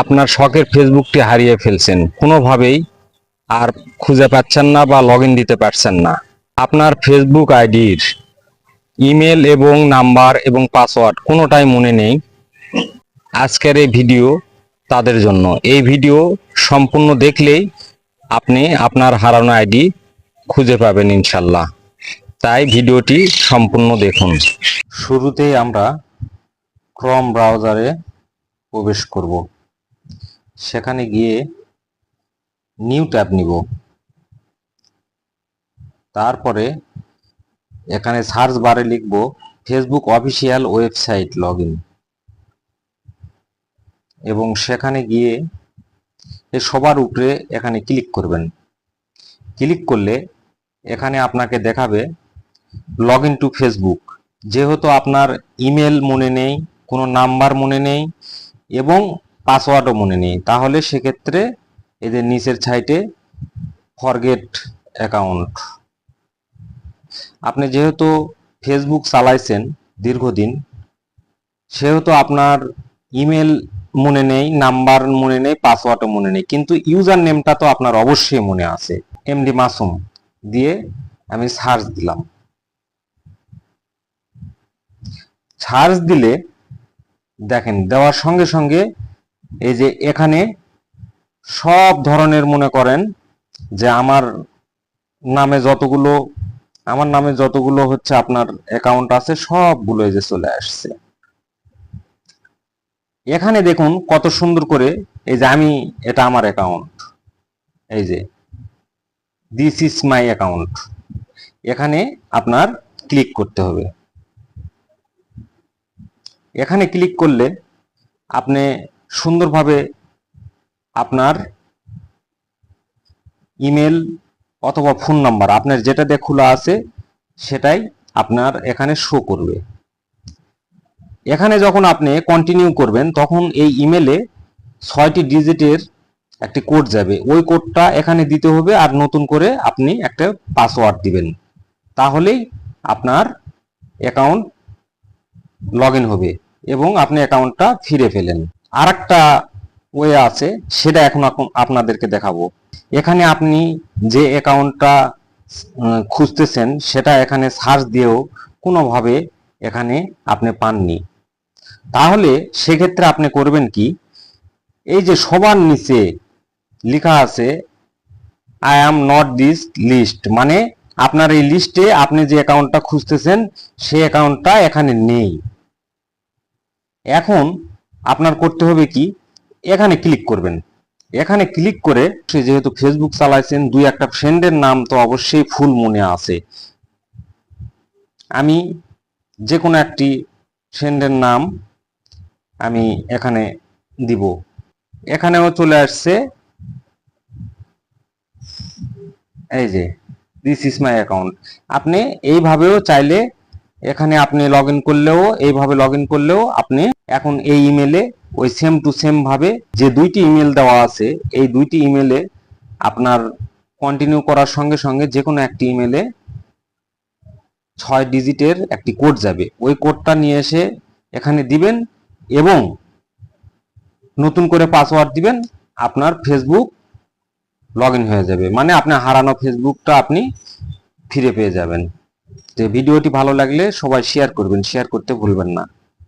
আপনার শখের ফেসবুকটি হারিয়ে ফেলছেন। কোনোভাবেই আর খুঁজে পাচ্ছেন না বা লগ দিতে পারছেন না। আপনার ফেসবুক আইডির ইমেল এবং নাম্বার এবং পাসওয়ার্ড কোনোটাই মনে নেই আজকের এই ভিডিও তাদের জন্য। এই ভিডিও সম্পূর্ণ দেখলেই আপনি আপনার হারানো আইডি খুঁজে পাবেন ইনশাল্লাহ। তাই ভিডিওটি সম্পূর্ণ দেখুন। শুরুতেই আমরা ক্রম ব্রাউজারে প্রবেশ করব। সেখানে গিয়ে নিউ ট্যাব নিব। তারপরে এখানে সার্চ বারে লিখব ফেসবুক অফিসিয়াল ওয়েবসাইট লগ এবং সেখানে গিয়ে এই সবার উপরে এখানে ক্লিক করবেন। ক্লিক করলে এখানে আপনাকে দেখাবে লগ টু ফেসবুক যেহেতু আপনার ইমেল মনে নেই, কোনো নাম্বার মনে নেই, এবং পাসওয়ার্ডও মনে নেই। তাহলে সেক্ষেত্রে এদের নিচের সাইটে ফরগেট অ্যাকাউন্ট আপনি যেহেতু ফেসবুক চালাইছেন দীর্ঘদিন, সেহেতু আপনার ইমেল মনে নেই নাম্বার মনে নেই পাসওয়ার্ডও মনে নেই, কিন্তু ইউজার নেমটা তো আপনার অবশ্যই মনে আছে। এমডি মাসুম দিয়ে আমি সার্চ দিলাম। সার্চ দিলে দেখেন, দেওয়ার সঙ্গে সঙ্গে এই যে এখানে সব ধরনের মনে করেন যে আমার নামে যতগুলো, আমার নামে যতগুলো হচ্ছে আপনার অ্যাকাউন্ট আছে, সবগুলো এই যে চলে আসছে। এখানে দেখুন কত সুন্দর করে এই যে আমি, এটা আমার অ্যাকাউন্ট এই যে দিস ইজ মাই অ্যাকাউন্ট এখানে আপনার ক্লিক করতে হবে। এখানে ক্লিক করলে আপনি সুন্দরভাবে আপনার ইমেল অথবা ফোন নাম্বার, আপনার যেটা দিয়ে খোলা আছে, সেটাই আপনার এখানে শো করবে। এখানে যখন আপনি কন্টিনিউ করবেন, তখন এই ইমেলে ছয়টি ডিজিটের একটি কোড যাবে। ওই কোডটা এখানে দিতে হবে আর নতুন করে আপনি একটা পাসওয়ার্ড দিবেন। তাহলেই আপনার অ্যাকাউন্ট লগ হবে এবং আপনি অ্যাকাউন্টটা ফিরে ফেলেন আর একটা ওয়ে আছে, সেটা এখন আপন- আপনাদেরকে দেখাবো। এখানে আপনি যে অ্যাকাউন্টটা খুঁজতেছেন, সেটা এখানে সার্চ দিয়েও কোনোভাবে এখানে আপনি পাননি। তাহলে সেক্ষেত্রে আপনি করবেন কি, এই যে সবার নিচে লেখা আছে I am not this list মানে আপনার এই লিস্টে আপনি যে অ্যাকাউন্টটা খুঁজতেছেন সেই অ্যাকাউন্টটা এখানে নেই। এখন আপনার করতে হবে কি? এখানে ক্লিক করবেন। এখানে ক্লিক করে সে যেহেতু ফেসবুক চালাইছেন, দুই একটা ফ্রেন্ডের নাম তো অবশ্যই ফুল মনে আছে। আমি যে কোনো একটি ফ্রেন্ডের নাম আমি এখানে দিব। এখানেও চলে আসছে, এই যে দিস ইজ মাই অ্যাকাউন্ট আপনি এইভাবেও চাইলে এখানে আপনি লগ করলেও, এইভাবে লগ করলেও আপনি এখন এই ইমেলে ওই সেম টু সেম ভাবে যে দুইটি ইমেল দেওয়া আছে, এই দুইটি ইমেলে আপনার কন্টিনিউ করার সঙ্গে সঙ্গে যে কোনো একটি ইমেলে ছয় ডিজিটের একটি কোড যাবে। ওই কোডটা নিয়ে এসে এখানে দিবেন এবং নতুন করে পাসওয়ার্ড দিবেন, আপনার ফেসবুক লগ হয়ে যাবে। মানে আপনার হারানো ফেসবুকটা আপনি ফিরে পেয়ে যাবেন। ভিডিওটি ভালো লাগলে সবাই শেয়ার করবেন শেয়ার করতে ভুলবেন না।